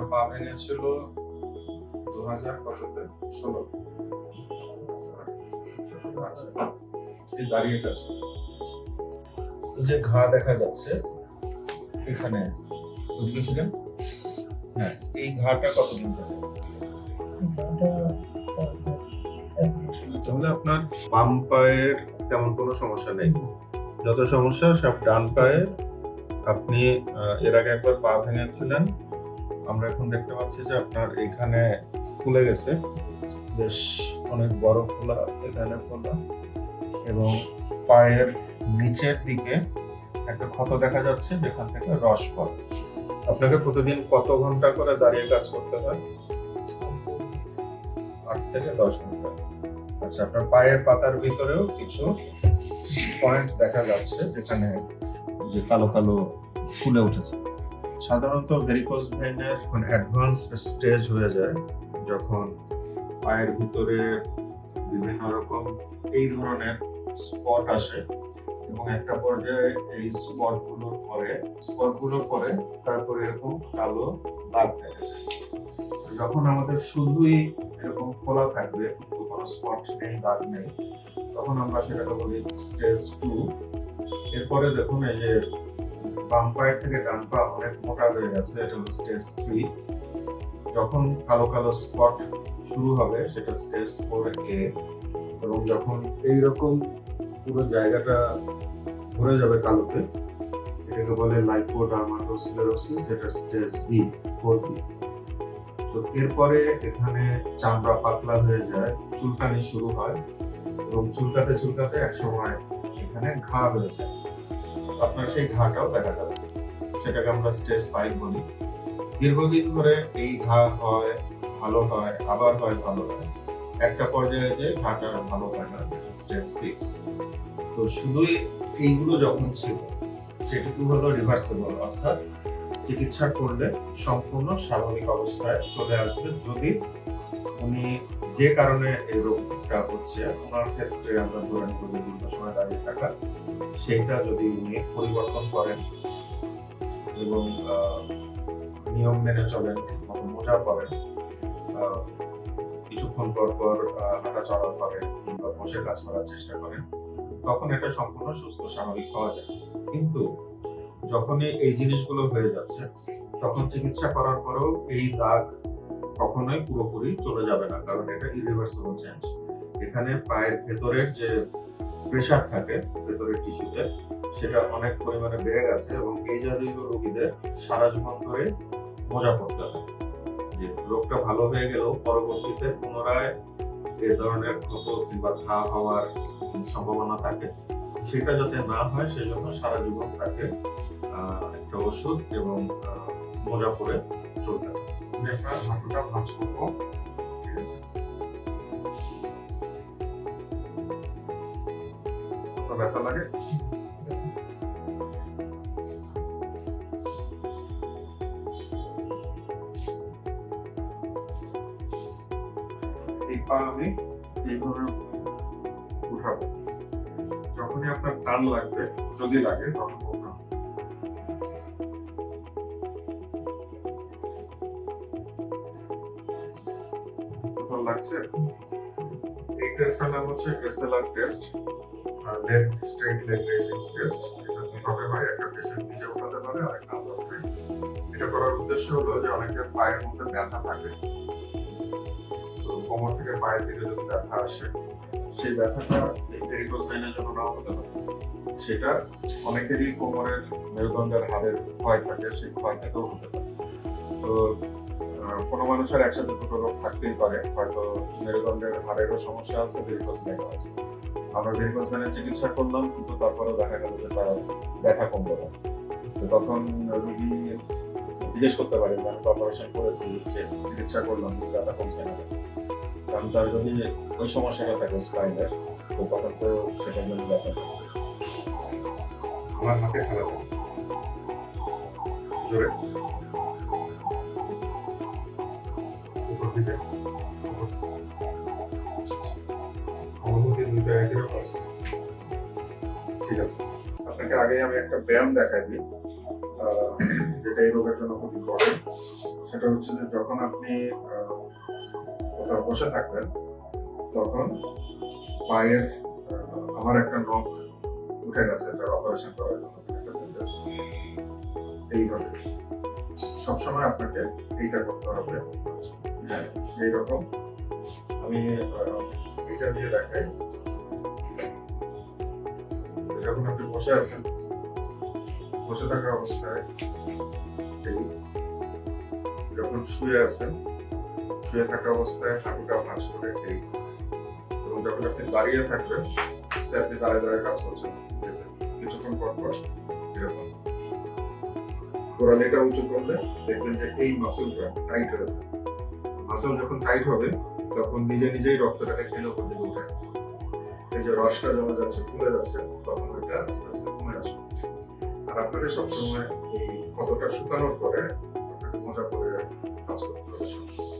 আপনার পা ভেঙেছিল দু হাজার কততে? ষোলো। এই দাঁড়িয়ে গেছে। যে ঘা দেখা যাচ্ছে এখানে ওদিকে ফিরেন হ্যাঁ এই ঘাটা কতদিন ধরে? তাহলে আপনার বাম পায়ের তেমন কোনো সমস্যা নেই। যত সমস্যা সব ডান পায়ে আপনি আহ, এর আগে একবার পা ভেঙেছিলেন আমরা এখন দেখতে পাচ্ছি যে আপনার এখানে ফুলে গেছে। বেশ অনেক বড় ফোলা, এখানে ফোলা। এবং পায়ের নিচের দিকে একটা ক্ষত দেখা যাচ্ছে, যেখান থেকে রস পড়ে। আপনাকে প্রতিদিন কত ঘণ্টা করে দাঁড়িয়ে কাজ করতে হয়? আট থেকে দশ ঘণ্টা। আচ্ছা আপনার পায়ের পাতার ভিতরেও কিছু পয়েন্ট দেখা যাচ্ছে, যেখানে যে কালো কালো ফুলে উঠেছে। সাধারণত ভেরিকোজ ভেইনের অ্যাডভান্স স্টেজ হয়ে যায় যখন পায়ের ভিতরে বিভিন্ন রকম এই ধরনের স্পট আসে এবং একটা পর্যায়ে এই স্পটগুলোর পরে স্পটগুলোর পরে তারপরে এরকম কালো দাগ দেখা যায়। যখন আমাদের শুধুই এরকম ফোলা থাকবে কিন্তু কোনো স্পট নেই, দাগ নেই, তখন আমরা সেটাকে বলি স্টেজ টু এরপরে দেখুন এই যে বাম থেকে ডান পা অনেক মোটা হয়ে গেছে, এটা হলো স্টেজ থ্রি যখন কালো কালো স্পট শুরু হবে, সেটা স্টেজ ফোর এ। এবং যখন এইরকম পুরো জায়গাটা ভরে যাবে কালোতে, এটাকে বলে লাইপোডার্মাটোসক্লেরোসিস এটা স্টেজ বি ফোর বি তো এরপরে এখানে চামড়া পাতলা হয়ে যায়, চুলকানি শুরু হয়। এবং চুলকাতে চুলকাতে একসময় এখানে ঘা হয়ে যায়। আপনার সেই ঘাটাও দেখা যাচ্ছে। সেটাকে আমরা স্টেজ ফাইভ বলি। দীর্ঘদিন ধরে এই ঘা হয়, ভালো হয়, আবার হয় ভালো হয়। একটা পর্যায়ে যে ঘাটা ভালো না, স্টেজ সিক্স। তো শুধুই এইগুলো যখন ছিল, সেটুকু হলো রিভার্সেবল অর্থাৎ চিকিৎসা করলে সম্পূর্ণ স্বাভাবিক অবস্থায় চলে আসবে। যদি উনি যে কারণে এই রোগটা হচ্ছে, ওনার ক্ষেত্রে আমরা ধরে নেব দীর্ঘ সময় দাঁড়িয়ে থাকা। সেইটা যদি উনি পরিবর্তন করেন এবং নিয়ম মেনে চলেন ঠিকমতো মোজা পরেন কিছুক্ষণ পর পর আহ, হাঁটাচলা করেন কিংবা বসে কাজ করার চেষ্টা করেন তখন এটা সম্পূর্ণ সুস্থ স্বাভাবিক হওয়া যায়। কিন্তু যখনই এই জিনিসগুলো হয়ে যাচ্ছে তখন চিকিৎসা করার পরেও এই দাগ কখনোই পুরোপুরি চলে যাবে না কারণ এটা ইরিভার্সিবল চেঞ্জ এখানে পায়ের ভেতরের যে প্রেশার থাকে ভেতরের টিস্যুতে সেটা অনেক পরিমাণে বেড়ে গেছে এবং এই জাতীয় রোগীদের সারা জীবন ধরে মজা পড়তে হয় যে রোগটা ভালো হয়ে গেলেও পরবর্তীতে পুনরায় এ ধরনের ক্ষত কিংবা ঘা হওয়ার সম্ভাবনা থাকে। সেটা যাতে না হয়, সেজন্য সারা জীবন তাকে একটা ওষুধ এবং মোজা পরে চলতে হবে। হাঁটুটা ভাঁজ করব। ঠিক আছে। ব্যথা লাগে? এই পা আমি এইভাবে উঠাবো। যখনই আপনার টান লাগবে, যদি লাগে, তখন লাগছে? এই টেস্টটার নাম হচ্ছে SLR test leg straight leg raising test এটা দুভাবে হয় একটা পেশেন্ট নিজে উঠাতে পারে আর একটা আমরা এটা করার উদ্দেশ্য হলো যে অনেকের পায়ের মধ্যে ব্যথা থাকে। তো কোমর থেকে পায়ের দিকে যদি ব্যথা আসে, সেই ব্যথাটা এই ভেরিকোজ ভেইনের জন্য নাও হতে পারে। সেটা অনেকেরই কোমরের মেরুদণ্ডের হাড়ের ক্ষয় থাকে, সেই ক্ষয় থেকেও হতে পারে। তো কোনো মানুষের একসাথে দুটো রোগ থাকতেই পারে। হয়তো মেরুদণ্ডের হাড়েরও সমস্যা আছে ভেইনও আছে। আমরা ভেইনের চিকিৎসা করলাম, কিন্তু তারপরেও দেখা গেল যে তার ব্যথা কমলো না। তো তখন রুগী জিজ্ঞেস করতে পারে যে আমি অপারেশন করেছি, যে চিকিৎসা করলাম, কিন্তু ব্যথা কমছে না। কারণ তার যদি ওই সমস্যাটা থাকে স্পাইনের তো তখন তো সেটার জন্য ব্যথা। আমার হাতে খেলা জোরে। দুইটা আপনাকে আগে আমি একটা ব্যায়াম দেখাই দিই। যেটা এই রোগের জন্য খুব ইম্পর্টেন্ট সেটা হচ্ছে যে যখন আপনি কোথাও বসে থাকবেন, তখন পায়ের আমার একটা নখ উঠে গেছে এটার অপারেশন করার জন্য। এইভাবে। সবসময় আপনাকে এইটা করতে হবে। আমি যখন আপনি বসে আছেন, বসে থাকা অবস্থায় যখন শুয়ে আছেন, শুয়ে থাকা অবস্থায় হাঁটুটা ভাঁজ করে এবং যখন আপনি দাঁড়িয়ে থাকবেন, সে আপনি দাঁড়িয়ে দাঁড়িয়ে কাজ করছেন। কিছুক্ষণ পর পর এরকম। গোড়ালিটা উঁচু করলে দেখবেন যে এই মাসেলটা টাইট হয়ে যাবে। মাসেল যখন টাইট হবে, তখন নিজে নিজেই রক্তটাকে টেনে ওপর দিকে উঠে এই যে রসটা জমা যাচ্ছে, ফুলে যাচ্ছে, তখন ওইটা আস্তে আস্তে কমে আসবে। আর আপনাকে সবসময় এই ক্ষতটা শুকানোর পরে আপনাকে মজা পরে কাজ করতে হবে। সবসময়